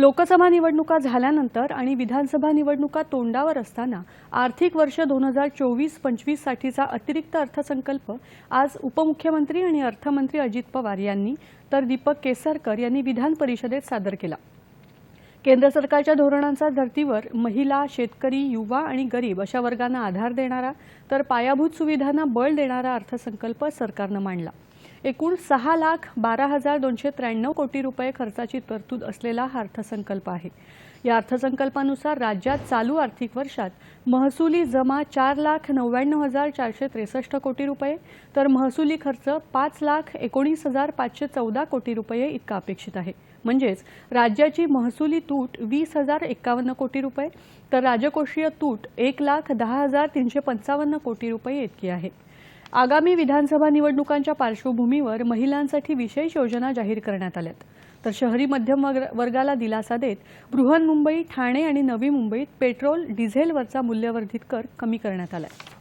लोकसभा निवडणुका झाल्यानंतर आणि विधानसभा निवडणुका तोंडावर असताना आर्थिक वर्ष दोन हजार चोवीस पंचवीससाठीचा अतिरिक्त अर्थसंकल्प आज उपमुख्यमंत्री आणि अर्थमंत्री अजित पवार यांनी तर दीपक केसरकर यांनी विधान परिषदेत सादर केला. केंद्र सरकारच्या धोरणांचा धर्तीवर महिला शेतकरी युवा आणि गरीब अशा वर्गांना आधार देणारा तर पायाभूत सुविधांना बळ देणारा अर्थसंकल्प सरकारनं मांडला. एकूण सहा लाख बारा हजार दोनशे त्र्याण्णव कोटी रुपये खर्चाची तरतूद असलेला हा अर्थसंकल्प आहे. या अर्थसंकल्पानुसार राज्यात चालू आर्थिक वर्षात महसुली जमा चार लाख नव्याण्णव हजार चारशे त्रेसष्ट कोटी रुपये तर महसुली खर्च पाच लाख एकोणीस हजार पाचशे चौदा कोटी रुपये इतका अपेक्षित आहे. म्हणजेच राज्याची महसुली तूट वीस हजार एक्कावन्न कोटी रुपये तर राजकोषीय तूट एक लाख दहा हजार तीनशे पंचावन्न कोटी रुपये इतकी आहे. आगामी विधानसभा निवडणुकांच्या पार्श्वभूमीवर महिलांसाठी विशेष योजना जाहीर करण्यात आल्यात. तर शहरी मध्यम वर्ग- वर्गाला दिलासा देत बृहन्मुंबई ठाणे आणि नवी मुंबईत पेट्रोल डिझेलवरचा मूल्यवर्धित कर कमी करण्यात आला आहे